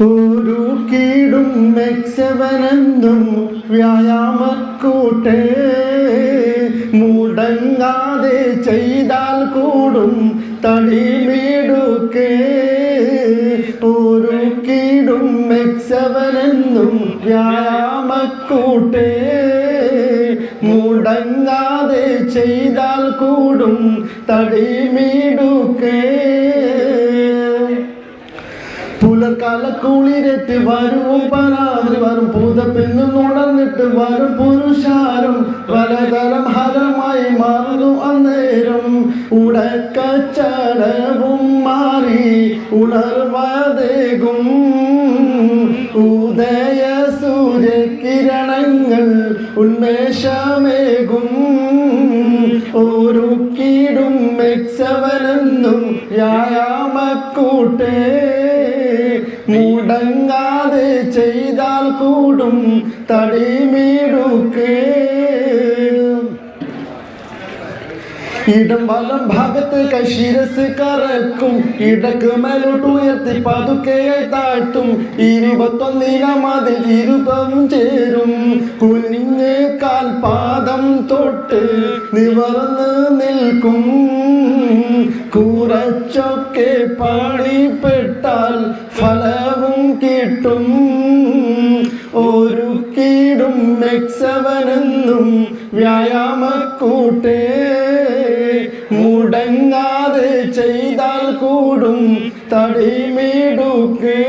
ഒരു കീടും മെക്സവനെന്നും വ്യായാമക്കൂട്ടേ. മുടങ്ങാതെ ചെയ്താൽ കൂടും തടിമീടുക്കേ. ഒരു കീടും മെക്സവനെന്നും വ്യായാമക്കൂട്ടേ. മുടങ്ങാതെ ചെയ്താൽ കൂടും തടിമീടുക്കേ പുലർക്കാല കുളിരറ്റ് വരും പരാതി വരും. പുതപ്പിൽ നിന്നുണർന്നിട്ട് വരും പുരുഷാരം. പലതരം ഹരമായി മാറുന്നു അന്നേരം. ഉടക്കച്ചടവും മാറി ഉണർവാതേകും. ഉദയ സൂര്യകിരണങ്ങൾ ഉന്മേഷമേകും. ഒരു കീടും മെക്സവനെന്നും വ്യായാമക്കൂട്ടേ. മുടങ്ങാതെ ചെയ്താൽ കൂടും തടിമീടുക്കേ. ഇടം വലം ഭാഗത്ത് കശിരസ് കറക്കും. ഇടയ്ക്ക് മേലോട്ട് ഉയർത്തി പതുക്കെ താഴ്ത്തും. ഇരുപത്തൊന്നിനം അതിൽ ഇരുപതും ചേരും. കുനിഞ്ഞ് കാൽപാദം തൊട്ട് നിവർന്ന് നിൽക്കും. കുറച്ചൊക്കെ പെട്ടാൽ ഫലവും കിട്ടും. ഒരു കീടും മെക്സവനെന്നും വ്യായാമക്കൂട്ടേ. മുടങ്ങാതെ ചെയ്താൽ കൂടും തടിമീടുക്കേ.